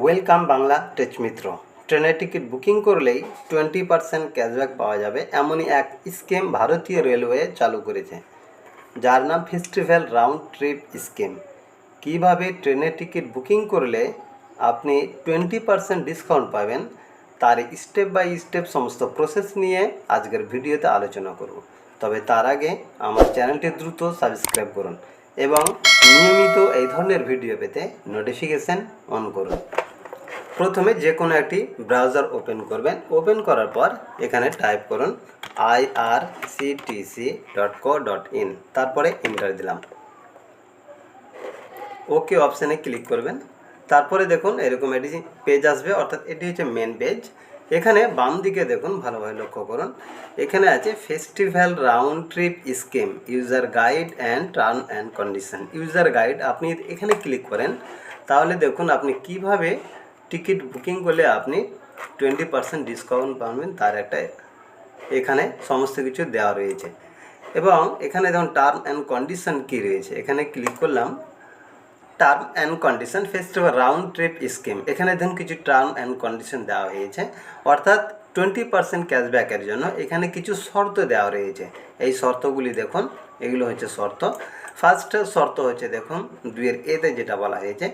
Welcome Bangla tech Mitra. ট্রেনের ticket booking করলেই twenty percent cashback পাওয়া যাবে এমনই এক স্কিম ভারতীয় রেলওয়ে চালু করেছে, যার নাম ফেস্টিভ্যাল রাউন্ড ট্রিপ স্কিম। কীভাবে ট্রেনের টিকিট বুকিং করলে আপনি টোয়েন্টি পার্সেন্ট ডিসকাউন্ট পাবেন, তার স্টেপ বাই স্টেপ সমস্ত প্রসেস নিয়ে আজকের ভিডিওতে আলোচনা করব। তবে তার আগে আমার চ্যানেলটি দ্রুত সাবস্ক্রাইব করুন এবং নিয়মিত এই ধরনের ভিডিও পেতে নোটিফিকেশান অন করুন। প্রথমে যে কোনো একটি ব্রাউজার ওপেন করবেন। ওপেন করার পর এখানে টাইপ করুন I R C T C dot co dot in তারপরে এন্টার দিলাম। ওকে অপশানে ক্লিক করবেন। তারপরে দেখুন এরকম একটি পেজ আসবে, অর্থাৎ এটি হচ্ছে মেন পেজ এখানে বাম দিকে দেখুন, ভালোভাবে লক্ষ্য করুন। এখানে আছে festival round trip scheme user guide and term and condition user guide আপনি এখানে ক্লিক করেন। তাহলে দেখুন আপনি কীভাবে টিকিট বুকিং করলে আপনি টোয়েন্টি পার্সেন্ট ডিসকাউন্ট পাবেন তার একটা এখানে সমস্ত কিছু দেওয়া রয়েছে। এবং এখানে যেমন টার্ম অ্যান্ড কন্ডিশন কী রয়েছে? এখানে ক্লিক করলাম term and condition festival round trip scheme এখানে ধরুন কিছু টার্ম অ্যান্ড কন্ডিশন দেওয়া হয়েছে। অর্থাৎ টোয়েন্টি পার্সেন্ট ক্যাশব্যাকের জন্য এখানে কিছু শর্ত দেওয়া রয়েছে। এই শর্তগুলি দেখুন, এগুলো হচ্ছে শর্ত। ফার্স্ট শর্ত হচ্ছে দেখুন, দুইয়ের এতে যেটা বলা হয়েছে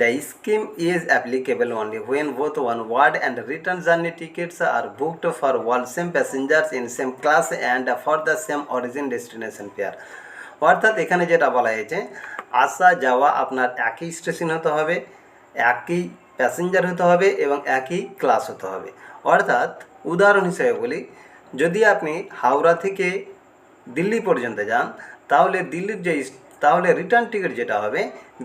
the scheme is applicable only when both onward and return journey tickets are booked for all same passengers in same class and for the same origin destination pair অর্থাৎ এখানে যেটা বলা হয়েছে, আসা যাওয়া আপনার একই স্টেশন হতে হবে, একই প্যাসেঞ্জার হতে হবে এবং একই ক্লাস হতে হবে। অর্থাৎ উদাহরণ হিসেবে বলি, যদি আপনি হাওড়া থেকে দিল্লি পর্যন্ত যান তাহলে দিল্লির যে তাহলে রিটার্ন টিকিট যেটা হবে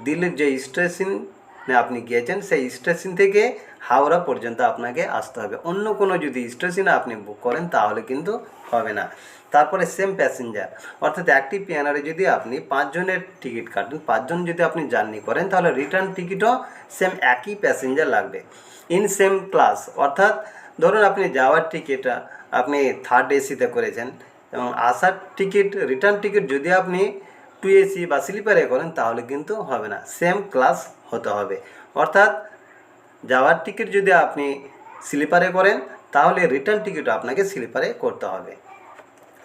দিল্লির যে স্টেশনে আপনি গিয়েছেন, সেই স্টেশন থেকে হাওড়া পর্যন্ত আপনাকে আসতে হবে। অন্য কোনো যদি স্টেশনে আপনি বুক করেন, তাহলে কিন্তু হবে না। তারপরে সেম প্যাসেঞ্জার অর্থাৎ একটি পিয়ানারে যদি আপনি পাঁচজনের টিকিট কাটেন, পাঁচজন যদি আপনি জার্নি করেন, তাহলে রিটার্ন টিকিটও সেম একই প্যাসেঞ্জার লাগবে। ইন সেম ক্লাস অর্থাৎ ধরুন আপনি যাওয়ার টিকিটটা আপনি থার্ড এসিতে করেছেন এবং আসার টিকিট রিটার্ন টিকিট যদি আপনি টু এসি বা স্লিপারে করেন, তাহলে কিন্তু হবে না। সেম ক্লাস হতে হবে। অর্থাৎ যাওয়ার টিকিট যদি আপনি স্লিপারে করেন, তাহলে রিটার্ন টিকিট আপনাকে স্লিপারে করতে হবে।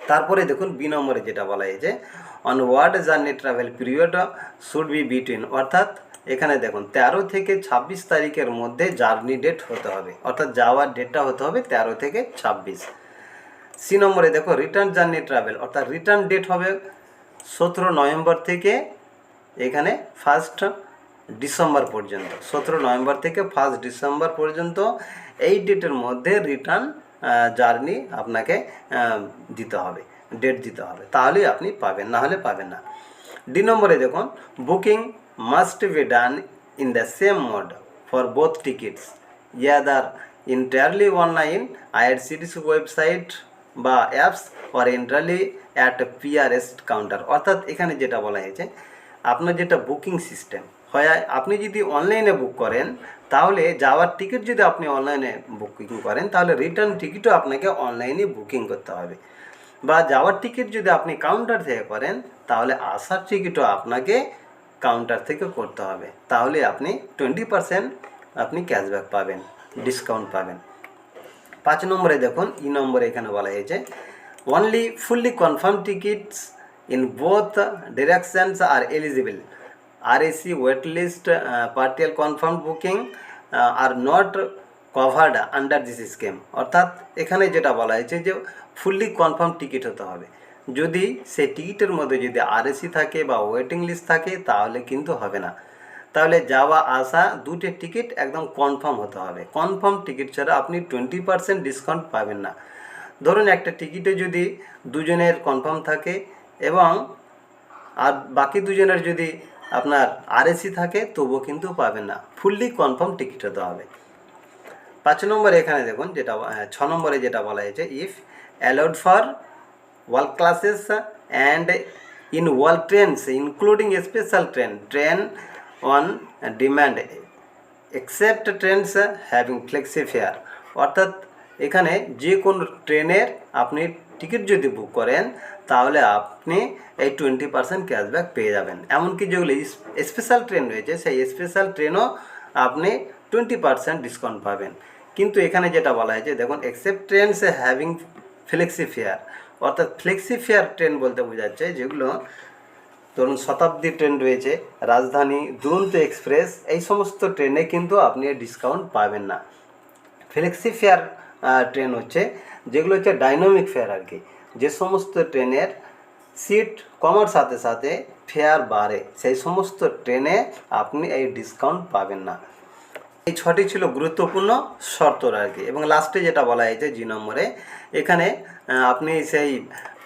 তারপরে দেখুন বি নম্বরে যেটা বলা হয়েছে onward journey travel period should be between অর্থাৎ এখানে দেখুন, তেরো থেকে ছাব্বিশ তারিখের মধ্যে জার্নি ডেট হতে হবে। অর্থাৎ যাওয়ার ডেটটা হতে হবে তেরো থেকে ছাব্বিশ। সি নম্বরে দেখো রিটার্ন জার্নি ট্রাভেল অর্থাৎ রিটার্ন ডেট হবে সতেরো নভেম্বর থেকে এখানে ফার্স্ট ডিসেম্বর পর্যন্ত। সতেরো নভেম্বর থেকে ফার্স্ট ডিসেম্বর পর্যন্ত এই ডেটের মধ্যে রিটার্ন জার্নি আপনাকে দিতে হবে ডেট দিতে হবে। তাহলেই আপনি পাবেন, না হলে পাবেন না। ডি নম্বরে দেখুন booking must be done in the same mode for both tickets either entirely online IRCTC website বা apps or entirely at PRS counter অর্থাৎ এখানে যেটা বলা হয়েছে, আপনার যেটা বুকিং সিস্টেম হয় আপনি যদি অনলাইনে বুক করেন, তাহলে যাওয়ার টিকিট যদি আপনি অনলাইনে বুকিং করেন, তাহলে রিটার্ন টিকিটও আপনাকে অনলাইনে বুকিং করতে হবে। বা যাওয়ার টিকিট যদি আপনি কাউন্টার থেকে করেন, তাহলে আসার টিকিটও আপনাকে কাউন্টার থেকে করতে হবে। তাহলে আপনি টোয়েন্টি পারসেন্ট আপনি ক্যাশব্যাক পাবেন ডিসকাউন্ট পাবেন। পাঁচ নম্বরে দেখুন, ই নম্বরে এখানে বলা হয়েছে only fully confirm tickets in both directions are eligible R AC wait list partial confirm booking are not covered under this scheme অর্থাৎ এখানে যেটা বলা হয়েছে যে ফুললি কনফার্ম টিকিট হতে হবে। যদি সেই টিকিটের মধ্যে যদি আরএসি থাকে বা ওয়েটিং লিস্ট থাকে, তাহলে কিন্তু হবে না। তাহলে যাওয়া আসা দুটো টিকিট একদম কনফার্ম হতে হবে। কনফার্ম টিকিট ছাড়া আপনি টোয়েন্টি পার্সেন্ট ডিসকাউন্ট পাবেন না। ধরুন একটা টিকিটে যদি দুজনের কনফার্ম থাকে এবং আর বাকি দুজনের যদি আপনার আরএসি থাকে তবুও কিন্তু পাবেন না। ফুললি কনফার্ম টিকিট হতে হবে। পাঁচ নম্বরে এখানে দেখুন যেটা হ্যাঁ, ছ নম্বরে যেটা বলা হয়েছে if allowed for all classes and in all trains including special train train on demand except trains having flexi fare অর্থাৎ এখানে যে কোনো ট্রেনের আপনি টিকিট যদি বুক করেন, তাহলে আপনি এই টোয়েন্টি পার্সেন্ট ক্যাশব্যাক পেয়ে যাবেন। এমনকি যেগুলো স্পেশাল ট্রেন রয়েছে, সেই স্পেশাল ট্রেনও আপনি টোয়েন্টি পার্সেন্ট ডিসকাউন্ট পাবেন। কিন্তু এখানে যেটা বলা হয়েছে, দেখুন except trains having flexi fare অর্থাৎ ফ্লেক্সি ফেয়ার ট্রেন বলতে বোঝাচ্ছে যেগুলো ধরুন শতাব্দী ট্রেন রয়েছে, রাজধানী, দুরন্ত এক্সপ্রেস এই সমস্ত ট্রেনে কিন্তু আপনি ডিসকাউন্ট পাবেন না। ফ্লেক্সি ফেয়ার ট্রেন হচ্ছে, যেগুলো হচ্ছে ডাইনামিক ফেয়ার আর কি যে সমস্ত ট্রেনের সিট কমার সাথে সাথে ফেয়ার বাড়ে, সেই সমস্ত ট্রেনে আপনি এই ডিসকাউন্ট পাবেন না। এই ছটি ছিল গুরুত্বপূর্ণ শর্ত আর কি। এবং লাস্টে যেটা বলা হয়েছে জি নম্বরে, এখানে আপনি সেই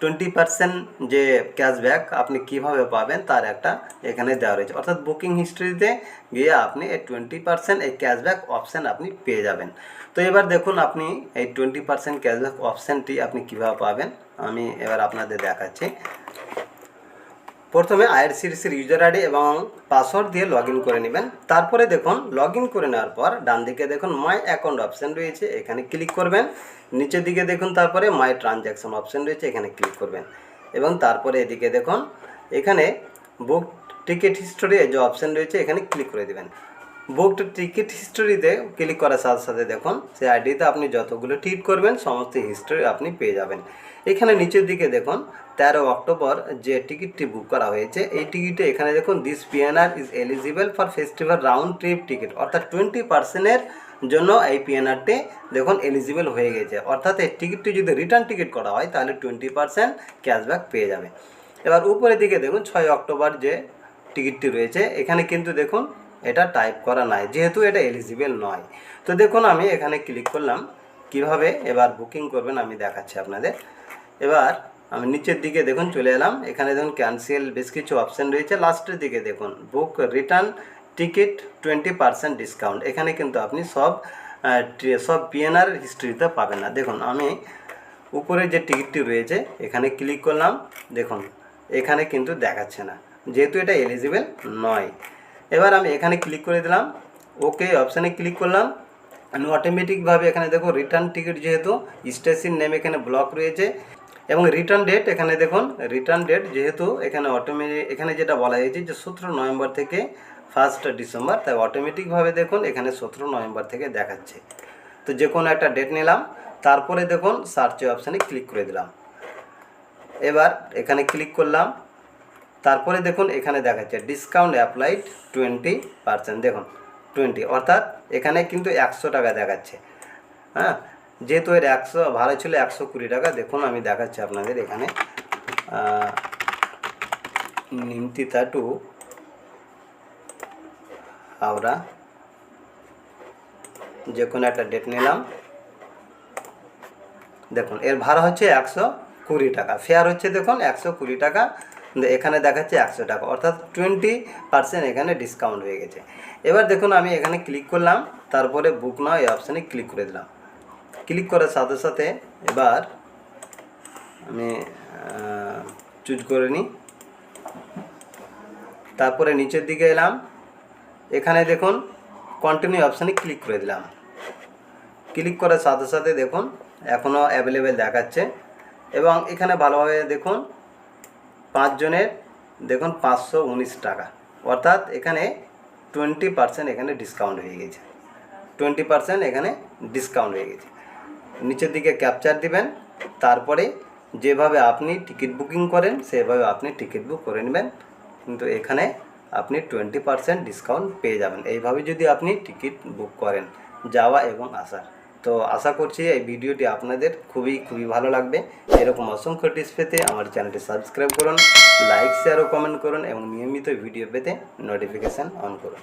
টোয়েন্টি পার্সেন্ট যে ক্যাশব্যাক আপনি কীভাবে পাবেন তার একটা এখানে দেওয়া রয়েছে। অর্থাৎ বুকিং হিস্ট্রিতে গিয়ে আপনি এই টোয়েন্টি পার্সেন্ট এই ক্যাশব্যাক অপশান আপনি পেয়ে যাবেন। তো এবার দেখুন আপনি এই টোয়েন্টি পার্সেন্ট ক্যাশব্যাক অপশানটি আপনি কীভাবে পাবেন, আমি এবার আপনাদের দেখাচ্ছি। প্রথমে আইআরসিডিসির ইউজার আইডি এবং পাসওয়ার্ড দিয়ে লগ করে নেবেন। তারপরে দেখুন লগ করে নেওয়ার পর ডান দিকে দেখুন মাই অ্যাকাউন্ট অপশান রয়েছে, এখানে ক্লিক করবেন। নিচের দিকে দেখুন, তারপরে মাই ট্রানজ্যাকশন অপশান রয়েছে, এখানে ক্লিক করবেন। এবং তারপরে এদিকে দেখুন, এখানে বুক টিকিট হিস্টোরি যে অপশান রয়েছে, এখানে ক্লিক করে দেবেন। বুকড টিকিট হিস্টোরিতে ক্লিক করার সাথে সাথে দেখুন, সেই আইডিতে আপনি যতগুলো টিকিট করবেন, সমস্ত হিস্টোরি আপনি পেয়ে যাবেন। এখানে নিচের দিকে দেখুন, তেরো অক্টোবর যে টিকিটটি বুক করা হয়েছে, এই টিকিটে এখানে দেখুন this PNR is eligible for festival round trip ticket অর্থাৎ টোয়েন্টি পার্সেন্টের জন্য এই পিএনআরটি দেখুন এলিজিবল হয়ে গেছে। অর্থাৎ এই টিকিটটি যদি রিটার্ন টিকিট করা হয়, তাহলে টোয়েন্টি পার্সেন্ট ক্যাশব্যাক পেয়ে যাবে। এবার উপরের দিকে দেখুন, ছয় অক্টোবর যে টিকিটটি রয়েছে, এখানে কিন্তু দেখুন এটা টাইপ করা নাই, যেহেতু এটা এলিজিবল নয়। তো দেখুন, আমি এখানে ক্লিক করলাম, কীভাবে? এবার বুকিং করবেন, আমি দেখাচ্ছি আপনাদের। এবার আমি নিচের দিকে দেখুন, চলে এলাম। এখানে দেখুন ক্যান্সেল বেশ কিছু অপশান রয়েছে। লাস্টের দিকে দেখুন book return ticket twenty percent discount এখানে কিন্তু আপনি সব সব পিএনআর হিস্ট্রিতে পাবেন না। দেখুন, আমি উপরে যে টিকিটটি রয়েছে, এখানে ক্লিক করলাম। দেখুন, এখানে কিন্তু দেখাচ্ছে না। যেহেতু এটা এলিজিবল নয়। এবার আমি এখানে ক্লিক করে দিলাম ওকে অপশানে ক্লিক করলাম আমি অটোমেটিকভাবে এখানে দেখো রিটার্ন টিকিট যেহেতু স্টেশন নেম এখানে ব্লক রয়েছে, এবং রিটার্ন ডেট এখানে দেখুন রিটার্ন ডেট যেহেতু এখানে অটোমেটিক এখানে যেটা বলা হয়েছে যে সতেরো নভেম্বর থেকে ফার্স্ট ডিসেম্বর, তাই অটোমেটিকভাবে দেখুন এখানে সতেরো নভেম্বর থেকে দেখাচ্ছে। তো যে কোনো একটা ডেট নিলাম, তারপরে দেখুন সার্চ অপশানে ক্লিক করে দিলাম। এবার এখানে ক্লিক করলাম তারপরে দেখুন, এখানে দেখাচ্ছে ডিসকাউন্ট অ্যাপ্লাইড টোয়েন্টি পার্সেন্ট দেখুন টোয়েন্টি অর্থাৎ এখানে কিন্তু একশো টাকা দেখাচ্ছে। হ্যাঁ যেহেতু এর একশো ভাড়া ছিল একশো কুড়ি টাকা, দেখুন আমি দেখাচ্ছি আপনাদের এখানে নিমতিতা টু, হাওড়া, যে কোনো একটা ডেট নিলাম। দেখুন, এর ভাড়া হচ্ছে একশো কুড়ি টাকা। ফেয়ার হচ্ছে দেখুন একশো কুড়ি টাকা। এখানে দেখাচ্ছে একশো টাকা। অর্থাৎ টোয়েন্টি পার্সেন্ট এখানে ডিসকাউন্ট হয়ে গেছে। এবার দেখুন আমি এখানে ক্লিক করলাম, তারপরে বুক নাও এই অপশানে ক্লিক করে দিলাম। ক্লিক করার সাথে সাথে এবার আমি চুজ করে নিই। তারপরে নিচের দিকে এলাম। এখানে দেখুন কন্টিনিউ অপশানে ক্লিক করে দিলাম। ক্লিক করার সাথে সাথে দেখুন এখনও অ্যাভেলেবেল দেখাচ্ছে। এবং এখানে ভালোভাবে দেখুন পাঁচজনের, দেখুন পাঁচশো উনিশ টাকা। অর্থাৎ এখানে টোয়েন্টি পার্সেন্ট এখানে ডিসকাউন্ট হয়ে গেছে। টোয়েন্টি পার্সেন্ট এখানে ডিসকাউন্ট হয়ে গেছে। নিচের দিকে ক্যাপচার দিবেন, তারপরে যেভাবে আপনি টিকিট বুকিং করেন, সেভাবে আপনি টিকিট বুক করে নেবেন। কিন্তু এখানে আপনি টোয়েন্টি পার্সেন্ট ডিসকাউন্ট পেয়ে যাবেন। এইভাবে যদি আপনি টিকিট বুক করেন, যাওয়া এবং আসার। তো আশা করছি এই ভিডিওটি আপনাদের খুবই খুবই ভালো লাগবে। এরকম অসংখ্য টিপস পেতে আমার চ্যানেলটি সাবস্ক্রাইব করুন লাইক শেয়ার ও কমেন্ট করুন এবং নিয়মিত ভিডিও পেতে নোটিফিকেশান অন করুন।